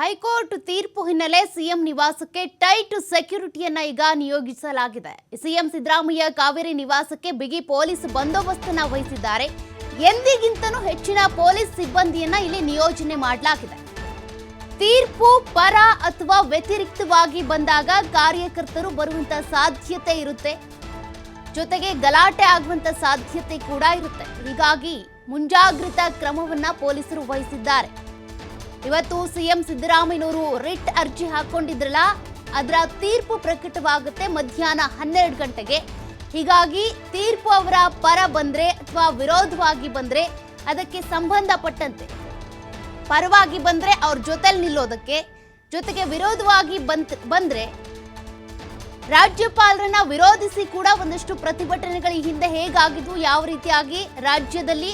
High court ತೀರ್ಪು ಹಿನ್ನೆಲೆ CM ನಿವಾಸಕ್ಕೆ ಟೈಟ್ ಸೆಕ್ಯೂರಿಟಿಯನ್ನ ಈಗ ನಿಯೋಗಿಸಲಾಗಿದೆ ಸಿಎಂ ಸಿದ್ದರಾಮಯ್ಯ ಕಾವೇರಿ ನಿವಾಸಕ್ಕೆ ಬಿಗಿ ಪೊಲೀಸ್ ಬಂದೋಬಸ್ತನ್ನ ವಹಿಸಿದ್ದಾರೆ. ಎಂದಿಗಿಂತನೂ ಹೆಚ್ಚಿನ ಪೊಲೀಸ್ ಸಿಬ್ಬಂದಿಯನ್ನ ಇಲ್ಲಿ ನಿಯೋಜನೆ ಮಾಡಲಾಗಿದೆ. ತೀರ್ಪು ಪರ ಅಥವಾ ವ್ಯತಿರಿಕ್ತವಾಗಿ ಬಂದಾಗ ಕಾರ್ಯಕರ್ತರು ಬರುವಂತ ಸಾಧ್ಯತೆ ಇರುತ್ತೆ. ಜೊತೆಗೆ ಗಲಾಟೆ ಆಗುವಂತ ಸಾಧ್ಯತೆ ಕೂಡ ಇರುತ್ತೆ. ಹೀಗಾಗಿ ಮುಂಜಾಗ್ರತಾ ಕ್ರಮವನ್ನ ಪೊಲೀಸರು ವಹಿಸಿದ್ದಾರೆ. ಇವತ್ತು ಸಿಎಂ ಸಿದ್ದರಾಮಯ್ಯನವರು ರಿಟ್ ಅರ್ಜಿ ಹಾಕೊಂಡಿದ್ರಲ್ಲ ಅದರ ತೀರ್ಪು ಪ್ರಕಟವಾಗುತ್ತೆ ಮಧ್ಯಾಹ್ನ ಹನ್ನೆರಡು ಗಂಟೆಗೆ. ಹೀಗಾಗಿ ತೀರ್ಪು ಅವರ ಪರ ಬಂದ್ರೆ ಅಥವಾ ವಿರೋಧವಾಗಿ ಬಂದ್ರೆ ಅದಕ್ಕೆ ಸಂಬಂಧಪಟ್ಟಂತೆ. ಪರವಾಗಿ ಬಂದ್ರೆ ಅವ್ರ ಜೊತೆಲಿ ನಿಲ್ಲೋದಕ್ಕೆ, ಜೊತೆಗೆ ವಿರೋಧವಾಗಿ ಬಂತ್, ಬಂದ್ರೆ ರಾಜ್ಯಪಾಲರನ್ನ ವಿರೋಧಿಸಿ ಕೂಡ ಒಂದಷ್ಟು ಪ್ರತಿಭಟನೆಗಳು ಹಿಂದೆ ಹೇಗಾಗಿದ್ವು ಯಾವ ರೀತಿಯಾಗಿ ರಾಜ್ಯದಲ್ಲಿ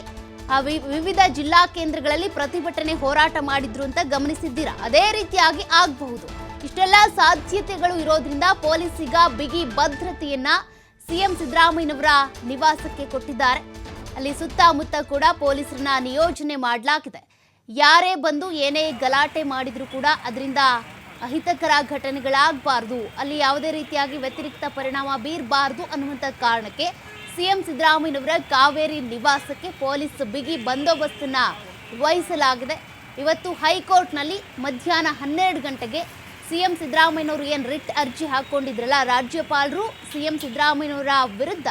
ವಿವಿಧ ಜಿಲ್ಲಾ ಕೇಂದ್ರಗಳಲ್ಲಿ ಪ್ರತಿಭಟನೆ ಹೋರಾಟ ಮಾಡಿದ್ರು ಅಂತ ಗಮನಿಸಿದ್ದೀರಾ? ಅದೇ ರೀತಿಯಾಗಿ ಆಗಬಹುದು. ಇಷ್ಟೆಲ್ಲ ಸಾಧ್ಯತೆಗಳು ಇರೋದ್ರಿಂದ ಪೊಲೀಸಿಗ ಬಿಗಿ ಭದ್ರತೆಯನ್ನ ಸಿಎಂ ಸಿದ್ದರಾಮಯ್ಯನವರ ನಿವಾಸಕ್ಕೆ ಕೊಟ್ಟಿದ್ದಾರೆ. ಅಲ್ಲಿ ಸುತ್ತಮುತ್ತ ಕೂಡ ಪೊಲೀಸರನ್ನ ನಿಯೋಜನೆ ಮಾಡಲಾಗಿದೆ. ಯಾರೇ ಬಂದು ಏನೇ ಗಲಾಟೆ ಮಾಡಿದ್ರು ಕೂಡ ಅದರಿಂದ ಅಹಿತಕರ ಘಟನೆಗಳಾಗಬಾರ್ದು. ಅಲ್ಲಿ ಯಾವುದೇ ರೀತಿಯಾಗಿ ವ್ಯತಿರಿಕ್ತ ಪರಿಣಾಮ ಬೀರಬಾರ್ದು ಅನ್ನುವಂಥ ಕಾರಣಕ್ಕೆ ಸಿಎಂ ಸಿದ್ದರಾಮಯ್ಯನವರ ಕಾವೇರಿ ನಿವಾಸಕ್ಕೆ ಪೊಲೀಸ್ ಬಿಗಿ ಬಂದೋಬಸ್ತನ್ನ ವಹಿಸಲಾಗಿದೆ. ಇವತ್ತು ಹೈಕೋರ್ಟ್ನಲ್ಲಿ ಮಧ್ಯಾಹ್ನ ಹನ್ನೆರಡು ಗಂಟೆಗೆ ಸಿಎಂ ಸಿದ್ದರಾಮಯ್ಯನವರು ಏನು ರಿಟ್ ಅರ್ಜಿ ಹಾಕೊಂಡಿದ್ರಲ್ಲ, ರಾಜ್ಯಪಾಲರು ಸಿಎಂ ಸಿದ್ದರಾಮಯ್ಯನವರ ವಿರುದ್ಧ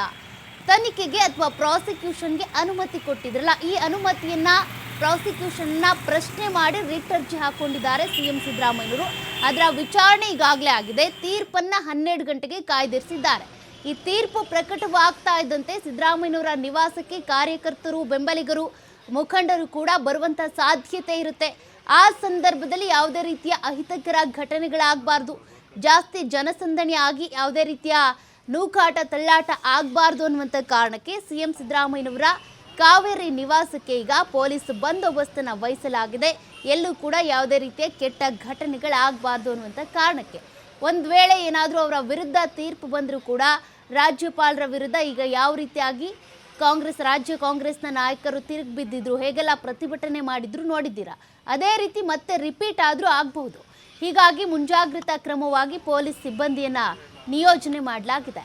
ತನಿಖೆಗೆ ಅಥವಾ ಪ್ರಾಸಿಕ್ಯೂಷನ್ಗೆ ಅನುಮತಿ ಕೊಟ್ಟಿದ್ರಲ್ಲ, ಈ ಅನುಮತಿಯನ್ನ ಪ್ರಾಸಿಕ್ಯೂಷನ್ನ ಪ್ರಶ್ನೆ ಮಾಡಿ ರಿಟ್ ಅರ್ಜಿ ಹಾಕೊಂಡಿದ್ದಾರೆ ಸಿಎಂ ಸಿದ್ದರಾಮಯ್ಯನವರು. ಅದರ ವಿಚಾರಣೆ ಈಗಾಗಲೇ ಆಗಿದೆ. ತೀರ್ಪನ್ನ ಹನ್ನೆರಡು ಗಂಟೆಗೆ ಕಾಯ್ದಿರಿಸಿದ್ದಾರೆ. ಈ ತೀರ್ಪು ಪ್ರಕಟವಾಗ್ತಾ ಇದ್ದಂತೆ ಸಿದ್ದರಾಮಯ್ಯನವರ ನಿವಾಸಕ್ಕೆ ಕಾರ್ಯಕರ್ತರು, ಬೆಂಬಲಿಗರು, ಮುಖಂಡರು ಕೂಡ ಬರುವಂತ ಸಾಧ್ಯತೆ ಇರುತ್ತೆ. ಆ ಸಂದರ್ಭದಲ್ಲಿ ಯಾವುದೇ ರೀತಿಯ ಅಹಿತಕರ ಘಟನೆಗಳಾಗಬಾರ್ದು. ಜಾಸ್ತಿ ಜನಸಂದಣಿ ಆಗಿ ಯಾವುದೇ ರೀತಿಯ ನೂಕಾಟ, ತಳ್ಳಾಟ ಆಗಬಾರ್ದು ಅನ್ನುವಂಥ ಕಾರಣಕ್ಕೆ ಸಿ ಎಂ ಸಿದ್ದರಾಮಯ್ಯನವರ ಕಾವೇರಿ ನಿವಾಸಕ್ಕೆ ಈಗ ಪೊಲೀಸ್ ಬಂದೋಬಸ್ತನ್ನು ವಹಿಸಲಾಗಿದೆ. ಎಲ್ಲೂ ಕೂಡ ಯಾವುದೇ ರೀತಿಯ ಕೆಟ್ಟ ಘಟನೆಗಳಾಗಬಾರ್ದು ಅನ್ನುವಂಥ ಕಾರಣಕ್ಕೆ. ಒಂದು ವೇಳೆ ಏನಾದರೂ ಅವರ ವಿರುದ್ಧ ತೀರ್ಪು ಬಂದರೂ ಕೂಡ ರಾಜ್ಯಪಾಲರ ವಿರುದ್ಧ ಈಗ ಯಾವ ರೀತಿಯಾಗಿ ಕಾಂಗ್ರೆಸ್, ರಾಜ್ಯ ಕಾಂಗ್ರೆಸ್ನ ನಾಯಕರು ತಿರುಗಿ ಬಿದ್ದಿದ್ರು, ಹೇಗೆಲ್ಲ ಪ್ರತಿಭಟನೆ ಮಾಡಿದ್ರು ನೋಡಿದ್ದೀರಾ? ಅದೇ ರೀತಿ ಮತ್ತೆ ರಿಪೀಟ್ ಆದರೂ ಆಗಬಹುದು. ಹೀಗಾಗಿ ಮುಂಜಾಗ್ರತಾ ಕ್ರಮವಾಗಿ ಪೊಲೀಸ್ ಸಿಬ್ಬಂದಿಯನ್ನು ನಿಯೋಜನೆ ಮಾಡಲಾಗಿದೆ.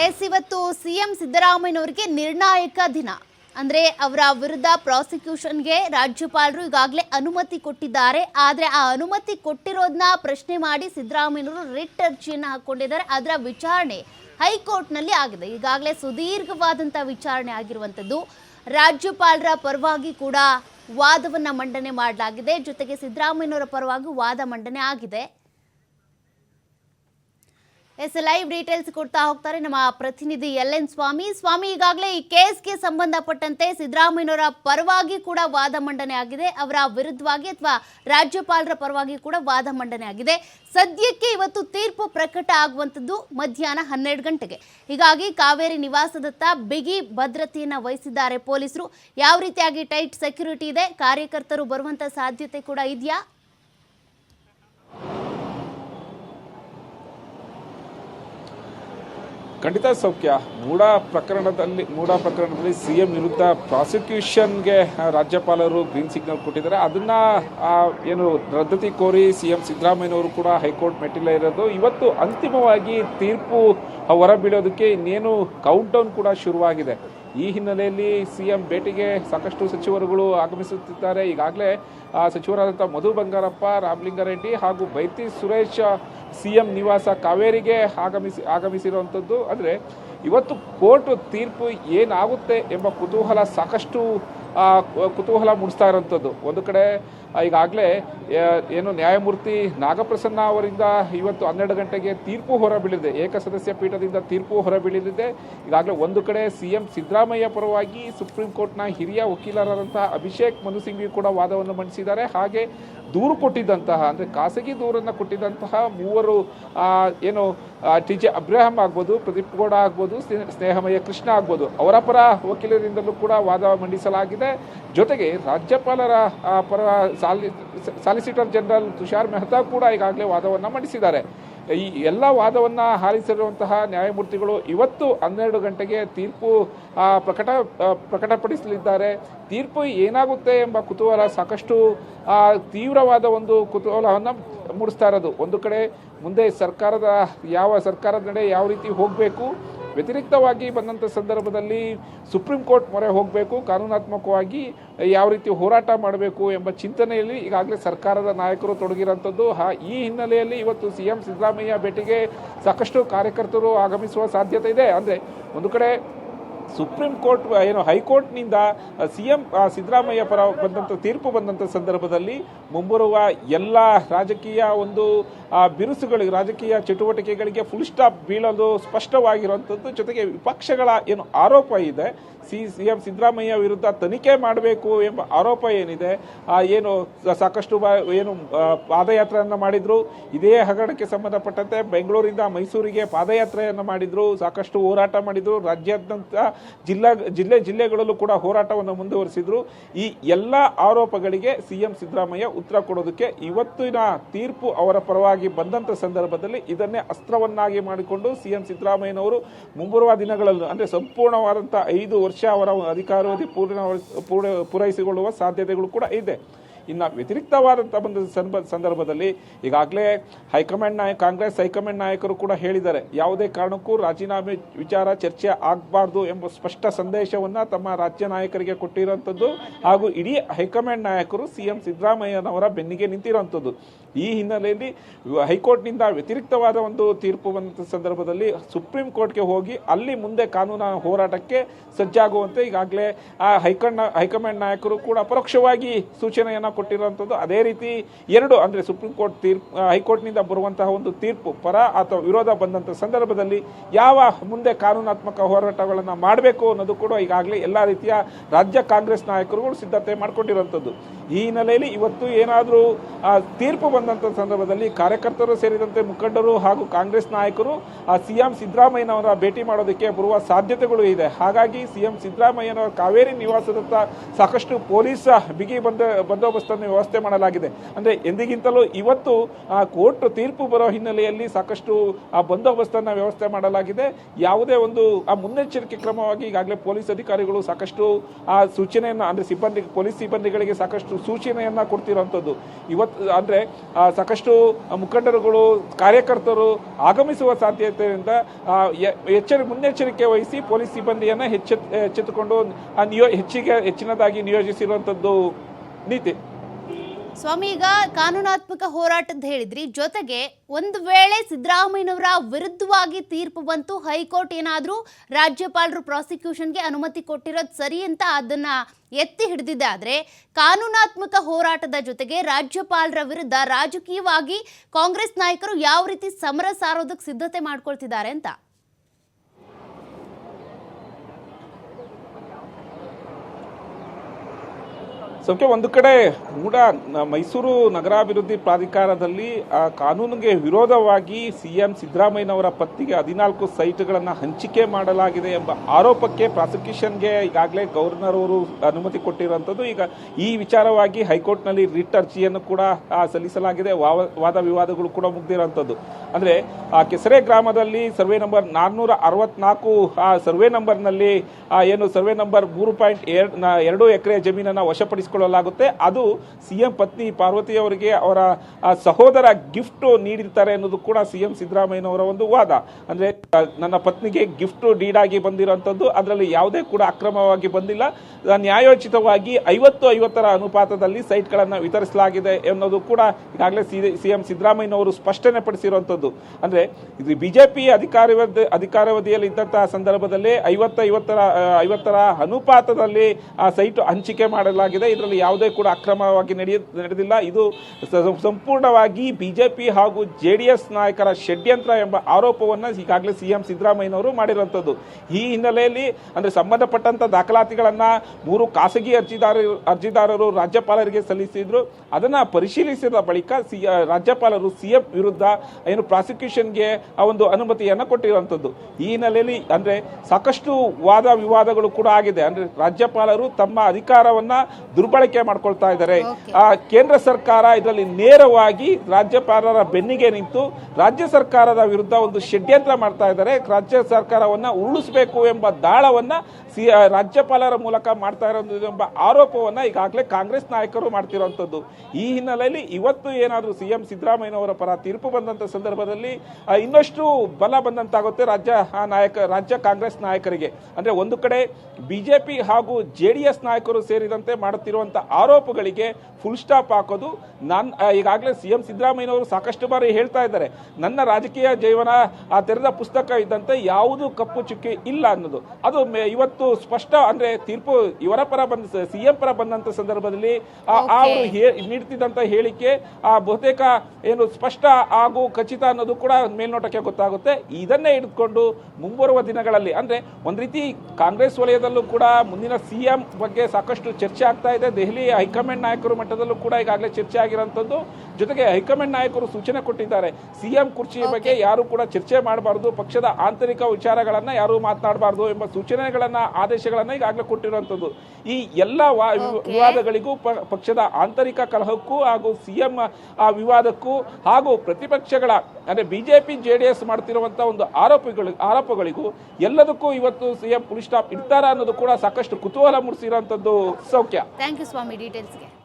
ಎಸ್, ಇವತ್ತು ಸಿಎಂ ಸಿದ್ದರಾಮಯ್ಯನವರಿಗೆ ನಿರ್ಣಾಯಕ ದಿನ. ಅಂದ್ರೆ ಅವರ ವಿರುದ್ಧ ಪ್ರಾಸಿಕ್ಯೂಷನ್ಗೆ ರಾಜ್ಯಪಾಲರು ಈಗಾಗಲೇ ಅನುಮತಿ ಕೊಟ್ಟಿದ್ದಾರೆ. ಆದರೆ ಆ ಅನುಮತಿ ಕೊಟ್ಟಿರೋದನ್ನ ಪ್ರಶ್ನೆ ಮಾಡಿ ಸಿದ್ದರಾಮಯ್ಯನವರು ರಿಟ್ ಅರ್ಜಿಯನ್ನು ಹಾಕೊಂಡಿದ್ದಾರೆ. ಅದರ ವಿಚಾರಣೆ ಹೈಕೋರ್ಟ್ನಲ್ಲಿ ಆಗಿದೆ. ಈಗಾಗಲೇ ಸುದೀರ್ಘವಾದಂಥ ವಿಚಾರಣೆ ಆಗಿರುವಂಥದ್ದು. ರಾಜ್ಯಪಾಲರ ಪರವಾಗಿ ಕೂಡ ವಾದವನ್ನು ಮಂಡನೆ ಮಾಡಲಾಗಿದೆ. ಜೊತೆಗೆ ಸಿದ್ದರಾಮಯ್ಯನವರ ಪರವಾಗಿ ವಾದ ಮಂಡನೆ ಆಗಿದೆ. ಎಸ್ ಲೈವ್ ಡೀಟೇಲ್ಸ್ ಕೊಡ್ತಾ ಹೋಗ್ತಾರೆ. ನಮ್ಮ ಪ್ರತಿನಿಧಿ ಎಲ್ ಎನ್ ಸ್ವಾಮಿ. ಸ್ವಾಮಿ, ಈಗಾಗಲೇ ಈ ಕೇಸ್ಗೆ ಸಂಬಂಧಪಟ್ಟಂತೆ ಸಿದ್ದರಾಮಯ್ಯನವರ ಪರವಾಗಿ ಕೂಡ ವಾದ ಮಂಡನೆ ಆಗಿದೆ. ಅವರ ವಿರುದ್ಧವಾಗಿ ಅಥವಾ ರಾಜ್ಯಪಾಲರ ಪರವಾಗಿ ಕೂಡ ವಾದ ಮಂಡನೆ ಆಗಿದೆ. ಸದ್ಯಕ್ಕೆ ಇವತ್ತು ತೀರ್ಪು ಪ್ರಕಟ ಆಗುವಂಥದ್ದು ಮಧ್ಯಾಹ್ನ ಹನ್ನೆರಡು ಗಂಟೆಗೆ. ಹೀಗಾಗಿ ಕಾವೇರಿ ನಿವಾಸದತ್ತ ಬಿಗಿ ಭದ್ರತೆಯನ್ನು ವಹಿಸಿದ್ದಾರೆ ಪೊಲೀಸರು. ಯಾವ ರೀತಿಯಾಗಿ ಟೈಟ್ ಸೆಕ್ಯೂರಿಟಿ ಇದೆ? ಕಾರ್ಯಕರ್ತರು ಬರುವಂಥ ಸಾಧ್ಯತೆ ಕೂಡ ಇದೆಯಾ? ಖಂಡಿತ ಸೌಖ್ಯ. ಮೂಡ ಪ್ರಕರಣದಲ್ಲಿ ಮೂಡ ಪ್ರಕರಣದಲ್ಲಿ ಸಿ ಎಂ ವಿರುದ್ಧ ಪ್ರಾಸಿಕ್ಯೂಷನ್ಗೆ ರಾಜ್ಯಪಾಲರು ಗ್ರೀನ್ ಸಿಗ್ನಲ್ ಕೊಟ್ಟಿದ್ದಾರೆ. ಅದನ್ನ ಏನು ರದ್ದತಿ ಕೋರಿ ಸಿ ಎಂ ಸಿದ್ದರಾಮಯ್ಯನವರು ಕೂಡ ಹೈಕೋರ್ಟ್ ಮೆಟ್ಟಿಲೇ ಇರೋದು ಇವತ್ತು ಅಂತಿಮವಾಗಿ ತೀರ್ಪು ಹೊರಬೀಳೋದಕ್ಕೆ ಇನ್ನೇನು ಕೌಂಟ್ ಡೌನ್ ಕೂಡ ಶುರುವಾಗಿದೆ. ಈ ಹಿನ್ನೆಲೆಯಲ್ಲಿ ಸಿ ಎಂ ಭೇಟಿಗೆ ಸಾಕಷ್ಟು ಸಚಿವರುಗಳು ಆಗಮಿಸುತ್ತಿದ್ದಾರೆ. ಈಗಾಗಲೇ ಸಚಿವರಾದಂಥ ಮಧು ಬಂಗಾರಪ್ಪ ರಾಮಲಿಂಗಾರೆಡ್ಡಿ ಹಾಗೂ ಬೈತಿ ಸುರೇಶ್ ಸಿ ಎಂ ನಿವಾಸ ಕಾವೇರಿಗೆ ಆಗಮಿಸಿ ಆಗಮಿಸಿರುವಂಥದ್ದು ಅಂದರೆ, ಇವತ್ತು ಕೋರ್ಟ್ ತೀರ್ಪು ಏನಾಗುತ್ತೆ ಎಂಬ ಕುತೂಹಲ ಸಾಕಷ್ಟು ಕುತೂಹಲ ಮೂಡಿಸ್ತಾ ಇರೋಂಥದ್ದು ಒಂದು ಕಡೆ ಈಗಾಗಲೇ ಏನು ನ್ಯಾಯಮೂರ್ತಿ ನಾಗಪ್ರಸನ್ನ ಅವರಿಂದ ಇವತ್ತು ಹನ್ನೆರಡು ಗಂಟೆಗೆ ತೀರ್ಪು ಹೊರಬೀಳಿದೆ. ಏಕಸದಸ್ಯ ಪೀಠದಿಂದ ತೀರ್ಪು ಹೊರಬೀಳಿದೆ. ಈಗಾಗಲೇ ಒಂದು ಕಡೆ ಸಿ ಎಂ ಸಿದ್ದರಾಮಯ್ಯ ಪರವಾಗಿ ಸುಪ್ರೀಂ ಕೋರ್ಟ್ನ ಹಿರಿಯ ವಕೀಲರಾದಂತಹ ಅಭಿಷೇಕ್ ಮನು ಕೂಡ ವಾದವನ್ನು ಮಂಡಿಸಿದ್ದಾರೆ. ಹಾಗೆ ದೂರು ಕೊಟ್ಟಿದ್ದಂತಹ, ಅಂದರೆ ಖಾಸಗಿ ದೂರನ್ನು ಕೊಟ್ಟಿದ್ದಂತಹ ಮೂವರು ಏನು ಟಿ ಜೆ ಅಬ್ರಾಹಂ ಆಗ್ಬೋದು, ಪ್ರದೀಪ್ ಗೌಡ ಆಗ್ಬೋದು ಸ್ನೇಹಮಯ ಕೃಷ್ಣ ಆಗ್ಬೋದು, ಅವರ ಪರ ವಕೀಲರಿಂದಲೂ ಕೂಡ ವಾದ ಮಂಡಿಸಲಾಗಿದೆ. ಜೊತೆಗೆ ರಾಜ್ಯಪಾಲರ ಪರ ಸಾಲಿ, ಸಾಲಿಸಿಟರ್ ಜನರಲ್ ತುಷಾರ್ ಮೆಹ್ತಾ ಕೂಡ ಈಗಾಗಲೇ ವಾದವನ್ನು ಮಂಡಿಸಿದ್ದಾರೆ. ಈ ಎಲ್ಲ ವಾದವನ್ನು ಹಾರಿಸಿರುವಂತಹ ನ್ಯಾಯಮೂರ್ತಿಗಳು ಇವತ್ತು ಹನ್ನೆರಡು ಗಂಟೆಗೆ ತೀರ್ಪು ಪ್ರಕಟ ಪ್ರಕಟಪಡಿಸಲಿದ್ದಾರೆ. ತೀರ್ಪು ಏನಾಗುತ್ತೆ ಎಂಬ ಕುತೂಹಲ ಸಾಕಷ್ಟು ತೀವ್ರವಾದ ಒಂದು ಕುತೂಹಲವನ್ನು ಮೂಡಿಸ್ತಾ ಇರೋದು. ಒಂದು ಕಡೆ ಮುಂದೆ ಸರ್ಕಾರದ, ಯಾವ ಸರ್ಕಾರದ ನಡೆ ಯಾವ ರೀತಿ ಹೋಗಬೇಕು ವ್ಯತಿರಿಕ್ತವಾಗಿ ಬಂದಂಥ ಸಂದರ್ಭದಲ್ಲಿ ಸುಪ್ರೀಂ ಕೋರ್ಟ್ ಮೊರೆ ಹೋಗಬೇಕು, ಕಾನೂನಾತ್ಮಕವಾಗಿ ಯಾವ ರೀತಿ ಹೋರಾಟ ಮಾಡಬೇಕು ಎಂಬ ಚಿಂತನೆಯಲ್ಲಿ ಈಗಾಗಲೇ ಸರ್ಕಾರದ ನಾಯಕರು ತೊಡಗಿರುವಂಥದ್ದು ಹಾ, ಈ ಹಿನ್ನೆಲೆಯಲ್ಲಿ ಇವತ್ತು ಸಿ ಎಂ ಸಿದ್ದರಾಮಯ್ಯ ಭೇಟಿಗೆ ಸಾಕಷ್ಟು ಕಾರ್ಯಕರ್ತರು ಆಗಮಿಸುವ ಸಾಧ್ಯತೆ ಇದೆ. ಅಂದರೆ ಒಂದು ಕಡೆ ಸುಪ್ರೀಂ ಕೋರ್ಟ್ ಏನು ಹೈಕೋರ್ಟ್ನಿಂದ ಸಿ ಎಂ ಸಿದ್ದರಾಮಯ್ಯ ಪರ ಬಂದಂಥ ತೀರ್ಪು ಬಂದಂಥ ಸಂದರ್ಭದಲ್ಲಿ ಮುಂಬರುವ ಎಲ್ಲ ರಾಜಕೀಯ ಒಂದು ಬಿರುಸುಗಳಿಗೆ ರಾಜಕೀಯ ಚಟುವಟಿಕೆಗಳಿಗೆ ಫುಲ್ ಸ್ಟಾಪ್ ಬೀಳಲು ಸ್ಪಷ್ಟವಾಗಿರುವಂಥದ್ದು ಜೊತೆಗೆ ವಿಪಕ್ಷಗಳ ಏನು ಆರೋಪ ಇದೆ. ಸಿ ಸಿ ಎಂ ಸಿದ್ದರಾಮಯ್ಯ ವಿರುದ್ಧ ತನಿಖೆ ಮಾಡಬೇಕು ಎಂಬ ಆರೋಪ ಏನಿದೆ ಏನು ಸಾಕಷ್ಟು ಬಾ, ಏನು ಪಾದಯಾತ್ರೆಯನ್ನು ಮಾಡಿದ್ರು. ಇದೇ ಹಗರಣಕ್ಕೆ ಸಂಬಂಧಪಟ್ಟಂತೆ ಬೆಂಗಳೂರಿಂದ ಮೈಸೂರಿಗೆ ಪಾದಯಾತ್ರೆಯನ್ನು ಮಾಡಿದ್ರು. ಸಾಕಷ್ಟು ಹೋರಾಟ ಮಾಡಿದ್ರು. ರಾಜ್ಯಾದ್ಯಂತ ಜಿಲ್ಲಾ, ಜಿಲ್ಲೆ ಜಿಲ್ಲೆಗಳಲ್ಲೂ ಕೂಡ ಹೋರಾಟವನ್ನು ಮುಂದುವರಿಸಿದ್ರು. ಈ ಎಲ್ಲ ಆರೋಪಗಳಿಗೆ ಸಿಎಂ ಸಿದ್ದರಾಮಯ್ಯ ಉತ್ತರ ಕೊಡೋದಕ್ಕೆ ಇವತ್ತಿನ ತೀರ್ಪು ಅವರ ಪರವಾಗಿ ಬಂದಂಥ ಸಂದರ್ಭದಲ್ಲಿ ಇದನ್ನೇ ಅಸ್ತ್ರವನ್ನಾಗಿ ಮಾಡಿಕೊಂಡು ಸಿಎಂ ಸಿದ್ದರಾಮಯ್ಯನವರು ಮುಂಬರುವ ದಿನಗಳಲ್ಲೂ, ಅಂದರೆ ಸಂಪೂರ್ಣವಾದಂಥ ಐದು ವರ್ಷ ಅವರ ಅಧಿಕಾರಾವಧಿ ಪೂರ್ಣ, ಪೂರೈಸಿಕೊಳ್ಳುವ ಸಾಧ್ಯತೆಗಳು ಕೂಡ ಇದೆ. ಇನ್ನು ವ್ಯತಿರಿಕ್ತವಾದಂಥ ಒಂದು ಸಂದರ್ಭ ಸಂದರ್ಭದಲ್ಲಿ ಈಗಾಗಲೇ ಹೈಕಮಾಂಡ್ ನಾಯಕ ಕಾಂಗ್ರೆಸ್ ಹೈಕಮಾಂಡ್ ನಾಯಕರು ಕೂಡ ಹೇಳಿದ್ದಾರೆ. ಯಾವುದೇ ಕಾರಣಕ್ಕೂ ರಾಜೀನಾಮೆ ವಿಚಾರ ಚರ್ಚೆ ಆಗಬಾರ್ದು ಎಂಬ ಸ್ಪಷ್ಟ ಸಂದೇಶವನ್ನು ತಮ್ಮ ರಾಜ್ಯ ನಾಯಕರಿಗೆ ಕೊಟ್ಟಿರುವಂಥದ್ದು ಹಾಗೂ ಇಡೀ ಹೈಕಮಾಂಡ್ ನಾಯಕರು ಸಿ ಎಂ ಸಿದ್ದರಾಮಯ್ಯನವರ ಬೆನ್ನಿಗೆ ನಿಂತಿರುವಂಥದ್ದು. ಈ ಹಿನ್ನೆಲೆಯಲ್ಲಿ ಹೈಕೋರ್ಟ್ನಿಂದ ವ್ಯತಿರಿಕ್ತವಾದ ಒಂದು ತೀರ್ಪು ಬಂದ ಸಂದರ್ಭದಲ್ಲಿ ಸುಪ್ರೀಂ ಕೋರ್ಟ್ಗೆ ಹೋಗಿ ಅಲ್ಲಿ ಮುಂದೆ ಕಾನೂನು ಹೋರಾಟಕ್ಕೆ ಸಜ್ಜಾಗುವಂತೆ ಈಗಾಗಲೇ ಆ ಹೈಕಂಡ್ ಹೈಕಮಾಂಡ್ ನಾಯಕರು ಕೂಡ ಪರೋಕ್ಷವಾಗಿ ಸೂಚನೆಯನ್ನು ಕೊಟ್ಟಿರುವಂಥದ್ದು. ಅದೇ ರೀತಿ ಎರಡು, ಅಂದರೆ ಸುಪ್ರೀಂ ಕೋರ್ಟ್ ತೀರ್ಪು ಹೈಕೋರ್ಟ್ನಿಂದ ಬರುವಂತಹ ಒಂದು ತೀರ್ಪು ಪರ ಅಥವಾ ವಿರೋಧ ಬಂದಂಥ ಸಂದರ್ಭದಲ್ಲಿ ಯಾವ ಮುಂದೆ ಕಾನೂನಾತ್ಮಕ ಹೋರಾಟಗಳನ್ನು ಮಾಡಬೇಕು ಅನ್ನೋದು ಕೂಡ ಈಗಾಗಲೇ ಎಲ್ಲ ರೀತಿಯ ರಾಜ್ಯ ಕಾಂಗ್ರೆಸ್ ನಾಯಕರುಗಳು ಸಿದ್ಧತೆ ಮಾಡಿಕೊಂಡಿರುವಂಥದ್ದು. ಈ ಹಿನ್ನೆಲೆಯಲ್ಲಿ ಇವತ್ತು ಏನಾದರೂ ತೀರ್ಪು ಬಂದಂಥ ಸಂದರ್ಭದಲ್ಲಿ ಕಾರ್ಯಕರ್ತರು ಸೇರಿದಂತೆ ಮುಖಂಡರು ಹಾಗೂ ಕಾಂಗ್ರೆಸ್ ನಾಯಕರು ಸಿ ಎಂ ಸಿದ್ದರಾಮಯ್ಯನವರ ಭೇಟಿ ಮಾಡೋದಕ್ಕೆ ಬರುವ ಸಾಧ್ಯತೆಗಳು ಇದೆ. ಹಾಗಾಗಿ ಸಿ ಎಂ ಸಿದ್ದರಾಮಯ್ಯನವರ ಕಾವೇರಿ ನಿವಾಸದತ್ತ ಸಾಕಷ್ಟು ಪೊಲೀಸ್ ಬಿಗಿ ಬಂದ ಬಂದೋಬಸ್ತನ್ನು ವ್ಯವಸ್ಥೆ ಮಾಡಲಾಗಿದೆ. ಅಂದರೆ ಎಂದಿಗಿಂತಲೂ ಇವತ್ತು ಆ, ಕೋರ್ಟ್ ತೀರ್ಪು ಬರೋ ಹಿನ್ನೆಲೆಯಲ್ಲಿ ಸಾಕಷ್ಟು ಆ ಬಂದೋಬಸ್ತನ್ನು ವ್ಯವಸ್ಥೆ ಮಾಡಲಾಗಿದೆ. ಯಾವುದೇ ಒಂದು ಆ ಮುನ್ನೆಚ್ಚರಿಕೆ ಕ್ರಮವಾಗಿ ಈಗಾಗಲೇ ಪೊಲೀಸ್ ಅಧಿಕಾರಿಗಳು ಸಾಕಷ್ಟು ಆ ಸೂಚನೆಯನ್ನು ಅಂದರೆ ಸಿಬ್ಬಂದಿ ಪೊಲೀಸ್ ಸಿಬ್ಬಂದಿಗಳಿಗೆ ಸಾಕಷ್ಟು ಸೂಚನೆಯನ್ನು ಕೊಡ್ತಿರುವಂಥದ್ದು ಇವತ್ತು ಅಂದರೆ ಸಾಕಷ್ಟು ಮುಖಂಡರುಗಳು ಕಾರ್ಯಕರ್ತರು ಆಗಮಿಸುವ ಸಾಧ್ಯತೆಯಿಂದ ಎಚ್ಚರಿ ಮುನ್ನೆಚ್ಚರಿಕೆ ವಹಿಸಿ ಪೊಲೀಸ್ ಸಿಬ್ಬಂದಿಯನ್ನು ಹೆಚ್ಚೆತ್ತುಕೊಂಡು ನಿಯೋ ಹೆಚ್ಚಿಗೆ ಹೆಚ್ಚಿನದಾಗಿ ನಿಯೋಜಿಸಿರುವಂಥದ್ದು ನೀತಿ. ಸ್ವಾಮಿ, ಈಗ ಕಾನೂನಾತ್ಮಕ ಹೋರಾಟದ ಹೇಳಿದ್ರಿ. ಜೊತೆಗೆ ಒಂದು ವೇಳೆ ಸಿದ್ದರಾಮಯ್ಯನವರ ವಿರುದ್ಧವಾಗಿ ತೀರ್ಪು ಬಂತು, ಹೈಕೋರ್ಟ್ ಏನಾದರೂ ರಾಜ್ಯಪಾಲರು ಪ್ರಾಸಿಕ್ಯೂಷನ್ಗೆ ಅನುಮತಿ ಕೊಟ್ಟಿರೋದು ಸರಿ ಅಂತ ಅದನ್ನ ಎತ್ತಿ ಹಿಡಿದಿದೆ. ಆದರೆ ಕಾನೂನಾತ್ಮಕ ಹೋರಾಟದ ಜೊತೆಗೆ ರಾಜ್ಯಪಾಲರ ವಿರುದ್ಧ ರಾಜಕೀಯವಾಗಿ ಕಾಂಗ್ರೆಸ್ ನಾಯಕರು ಯಾವ ರೀತಿ ಸಮರ ಸಾರೋದಕ್ಕೆ ಸಿದ್ಧತೆ ಮಾಡ್ಕೊಳ್ತಿದ್ದಾರೆ ಅಂತ? ಸೌಖ್ಯ ಒಂದು ಕಡೆ ಮೂಡ ಮೈಸೂರು ನಗರಾಭಿವೃದ್ಧಿ ಪ್ರಾಧಿಕಾರದಲ್ಲಿ, ಆ, ಕಾನೂನಿಗೆ ವಿರೋಧವಾಗಿ ಸಿ ಎಂ ಸಿದ್ದರಾಮಯ್ಯನವರ ಪತ್ತಿಗೆ ಹದಿನಾಲ್ಕು ಸೈಟ್ಗಳನ್ನು ಹಂಚಿಕೆ ಮಾಡಲಾಗಿದೆ ಎಂಬ ಆರೋಪಕ್ಕೆ ಪ್ರಾಸಿಕ್ಯೂಷನ್ಗೆ ಈಗಾಗಲೇ ಗವರ್ನರ್ ಅವರು ಅನುಮತಿ ಕೊಟ್ಟಿರುವಂಥದ್ದು. ಈಗ ಈ ವಿಚಾರವಾಗಿ ಹೈಕೋರ್ಟ್ನಲ್ಲಿ ರಿಟ್ ಅರ್ಜಿಯನ್ನು ಕೂಡ ಸಲ್ಲಿಸಲಾಗಿದೆ. ವಾದ ವಿವಾದಗಳು ಕೂಡ ಮುಗ್ದಿರೋಂಥದ್ದು ಅಂದರೆ, ಆ, ಕೆಸರೆ ಗ್ರಾಮದಲ್ಲಿ ಸರ್ವೆ ನಂಬರ್ ನಾನ್ನೂರ ಅರವತ್ನಾಲ್ಕು ಸರ್ವೆ ನಂಬರ್ನಲ್ಲಿ ಏನು ಸರ್ವೆ ನಂಬರ್ ಮೂರು ಪಾಯಿಂಟ್ ಎರಡು ಎಕರೆ ಜಮೀನನ್ನು ವಶಪಡಿಸಿಕೊಂಡು ವಶಪಡಿಸಿಕೊಳ್ಳಲಾಗುತ್ತೆ ಅದು ಸಿಎಂ ಪತ್ನಿ ಪಾರ್ವತಿ ಅವರಿಗೆ ಅವರ ಸಹೋದರ ಗಿಫ್ಟು ನೀಡಿರ್ತಾರೆ ಅನ್ನೋದು ಕೂಡ ಸಿಎಂ ಸಿದ್ದರಾಮಯ್ಯನವರ ಒಂದು ವಾದ. ಅಂದ್ರೆ ನನ್ನ ಪತ್ನಿಗೆ ಗಿಫ್ಟು ಡೀಡಾಗಿ ಬಂದಿರುವಂಥದ್ದು ಅದರಲ್ಲಿ ಯಾವುದೇ ಕೂಡ ಅಕ್ರಮವಾಗಿ ಬಂದಿಲ್ಲ. ನ್ಯಾಯೋಚಿತವಾಗಿ ಐವತ್ತು ಐವತ್ತರ ಅನುಪಾತದಲ್ಲಿ ಸೈಟ್ಗಳನ್ನು ವಿತರಿಸಲಾಗಿದೆ ಅನ್ನೋದು ಕೂಡ ಈಗಾಗಲೇ ಸಿಎಂ ಸಿದ್ದರಾಮಯ್ಯನವರು ಸ್ಪಷ್ಟನೆ ಪಡಿಸಿರುವಂಥದ್ದು ಅಂದ್ರೆ, ಇದು ಬಿಜೆಪಿ ಅಧಿಕಾರವಧಿ ಅಧಿಕಾರಾವಧಿಯಲ್ಲಿ ಇದ್ದಂತಹ ಸಂದರ್ಭದಲ್ಲಿ ಐವತ್ತೈವತ್ತರ ಐವತ್ತರ ಅನುಪಾತದಲ್ಲಿ, ಆ, ಸೈಟ್ ಹಂಚಿಕೆ ಮಾಡಲಾಗಿದೆ. ಇದರಲ್ಲಿ ಯಾವುದೇ ಕೂಡ ಅಕ್ರಮವಾಗಿ ನಡೆಯ, ನಡೆದಿಲ್ಲ. ಇದು ಸ- ಸಂಪೂರ್ಣವಾಗಿ ಬಿಜೆಪಿ ಹಾಗೂ ಜೆ ಡಿ ಎಸ್ ನಾಯಕರ ಷಡ್ಯಂತ್ರ ಎಂಬ ಆರೋಪವನ್ನು ಈಗಾಗಲೇ ಸಿಎಂ ಸಿದ್ದರಾಮಯ್ಯನವರು ಮಾಡಿರುವಂಥದ್ದು. ಈ ಹಿನ್ನೆಲೆಯಲ್ಲಿ ಅಂದ್ರೆ ಸಂಬಂಧಪಟ್ಟಂಥ ದಾಖಲಾತಿಗಳನ್ನು ಮೂರು ಖಾಸಗಿ ಅರ್ಜಿದಾರರು ಅರ್ಜಿದಾರರು ರಾಜ್ಯಪಾಲರಿಗೆ ಸಲ್ಲಿಸಿದ್ರು. ಅದನ್ನ ಪರಿಶೀಲಿಸಿದ ಬಳಿಕ ಸಿ, ರಾಜ್ಯಪಾಲರು ಸಿಎಂ ವಿರುದ್ಧ ಏನು ಪ್ರಾಸಿಕ್ಯೂಷನ್ಗೆ ಆ ಒಂದು ಅನುಮತಿಯನ್ನು ಕೊಟ್ಟಿರುವಂಥದ್ದು. ಈ ಹಿನ್ನೆಲೆಯಲ್ಲಿ ಅಂದ್ರೆ ಸಾಕಷ್ಟು ವಾದ ವಿವಾದಗಳು ಕೂಡ ಆಗಿದೆ. ಅಂದ್ರೆ ರಾಜ್ಯಪಾಲರು ತಮ್ಮ ಅಧಿಕಾರವನ್ನ ದುರ್ಬಳಕೆ ಮಾಡ್ಕೊಳ್ತಾ ಇದ್ದಾರೆ. ಆ ಕೇಂದ್ರ ಸರ್ಕಾರ ಇದರಲ್ಲಿ ನೇರವಾಗಿ ರಾಜ್ಯಪಾಲರ ಬೆನ್ನಿಗೆ ನಿಂತು ರಾಜ್ಯ ಸರ್ಕಾರದ ವಿರುದ್ಧ ಒಂದು ಷಡ್ಯಂತ್ರ ಮಾಡ್ತಾ ಇದ್ದಾರೆ. ರಾಜ್ಯ ಸರ್ಕಾರವನ್ನ ಉರುಳಿಸಬೇಕು ಎಂಬ ದಾಳವನ್ನ ಸಿ ರಾಜ್ಯಪಾಲರ ಮೂಲಕ ಮಾಡ್ತಾ ಇರೋದು ಎಂಬ ಆರೋಪವನ್ನ ಈಗಾಗಲೇ ಕಾಂಗ್ರೆಸ್ ನಾಯಕರು ಮಾಡ್ತಿರುವಂಥದ್ದು ಈ ಹಿನ್ನೆಲೆಯಲ್ಲಿ ಇವತ್ತು ಏನಾದರೂ ಸಿಎಂ ಸಿದ್ದರಾಮಯ್ಯನವರ ಪರ ತೀರ್ಪು ಬಂದಂತ ಸಂದರ್ಭದಲ್ಲಿ ಇನ್ನಷ್ಟು ಬಲ ಬಂದಂತಾಗುತ್ತೆ ರಾಜ್ಯ ಆ, ನಾಯಕ ರಾಜ್ಯ ಕಾಂಗ್ರೆಸ್ ನಾಯಕರಿಗೆ. ಅಂದ್ರೆ ಒಂದು ಕಡೆ ಬಿಜೆಪಿ ಹಾಗೂ ಜೆ ಡಿ ಎಸ್ ನಾಯಕರು ಸೇರಿದಂತೆ ಮಾಡುತ್ತಿರುವಂತ ಆರೋಪಗಳಿಗೆ ಫುಲ್ ಸ್ಟಾಪ್ ಹಾಕೋದು ನಾನು ಈಗಾಗಲೇ ಸಿ ಎಂ ಸಿದ್ದರಾಮಯ್ಯನವರು ಸಾಕಷ್ಟು ಬಾರಿ ಹೇಳ್ತಾ ಇದ್ದಾರೆ. ನನ್ನ ರಾಜಕೀಯ ಜೀವನ ಆ ತೆರೆದ ಪುಸ್ತಕ ಇದ್ದಂತೆ ಯಾವುದು ಕಪ್ಪು ಚುಕ್ಕಿ ಇಲ್ಲ ಅನ್ನೋದು. ಅದು ಇವತ್ತು ಸ್ಪಷ್ಟ ಅಂದರೆ ತೀರ್ಪು ಇವರ ಪರ ಬಂದ ಸಿ ಎಂ ಪರ ಬಂದಂಥ ಸಂದರ್ಭದಲ್ಲಿ ಅವರು ಹೇ- ನೀಡ್ತಿದ್ದಂಥ ಹೇಳಿಕೆ ಆ ಬಹುತೇಕ ಏನು ಸ್ಪಷ್ಟ ಹಾಗೂ ಖಚಿತ ಅನ್ನೋದು ಕೂಡ ಮೇಲ್ನೋಟಕ್ಕೆ ಗೊತ್ತಾಗುತ್ತೆ. ಇದನ್ನೇ ಹಿಡಿದುಕೊಂಡು ಮುಂಬರುವ ದಿನಗಳಲ್ಲಿ ಅಂದರೆ ಒಂದು ರೀತಿ ಕಾಂಗ್ರೆಸ್ ವಲಯದಲ್ಲೂ ಕೂಡ ಮುಂದಿನ ಸಿಎಂ ಬಗ್ಗೆ ಸಾಕಷ್ಟು ಚರ್ಚೆ ಆಗ್ತಾ ಇದೆ. ದೆಹಲಿ ಹೈಕಮಾಂಡ್ ನಾಯಕರು ಮಟ್ಟದಲ್ಲೂ ಕೂಡ ಈಗಾಗಲೇ ಚರ್ಚೆ ಆಗಿರುವಂತದ್ದು ಜೊತೆಗೆ ಹೈಕಮಾಂಡ್ ನಾಯಕರು ಸೂಚನೆ ಕೊಟ್ಟಿದ್ದಾರೆ. ಸಿಎಂ ಕುರ್ಚಿಯ ಬಗ್ಗೆ ಯಾರು ಕೂಡ ಚರ್ಚೆ ಮಾಡಬಾರ್ದು ಪಕ್ಷದ ಆಂತರಿಕ ವಿಚಾರಗಳನ್ನು ಯಾರು ಮಾತನಾಡಬಾರ್ದು ಎಂಬ ಸೂಚನೆಗಳನ್ನು ಆದೇಶಗಳನ್ನು ಈಗಾಗಲೇ ಕೊಟ್ಟಿರುವಂಥದ್ದು ಈ ಎಲ್ಲ ವಿವಾದಗಳಿಗೂ ಪಕ್ಷದ ಆಂತರಿಕ ಕಲಹಕ್ಕೂ ಹಾಗೂ ಸಿಎಂ ಆ ವಿವಾದಕ್ಕೂ ಹಾಗೂ ಪ್ರತಿಪಕ್ಷಗಳ ಅಂದ್ರೆ ಬಿಜೆಪಿ ಜೆಡಿಎಸ್ ಮಾಡ್ತಿರುವಂಥ ಒಂದು ಆರೋಪಗಳು ಆರೋಪಗಳಿಗೂ ಎಲ್ಲದಕ್ಕೂ ಇವತ್ತು ಸಿಎಂ ಪುಲಿಸ್ ಸ್ಟಾಪ್ ಇರ್ತಾರ ಅನ್ನೋದು ಕೂಡ ಸಾಕಷ್ಟು ಕುತೂಹಲ ಮೂಡಿಸಿರುವಂತದ್ದು ಸೌಖ್ಯ. स्वामी डीटेल्स के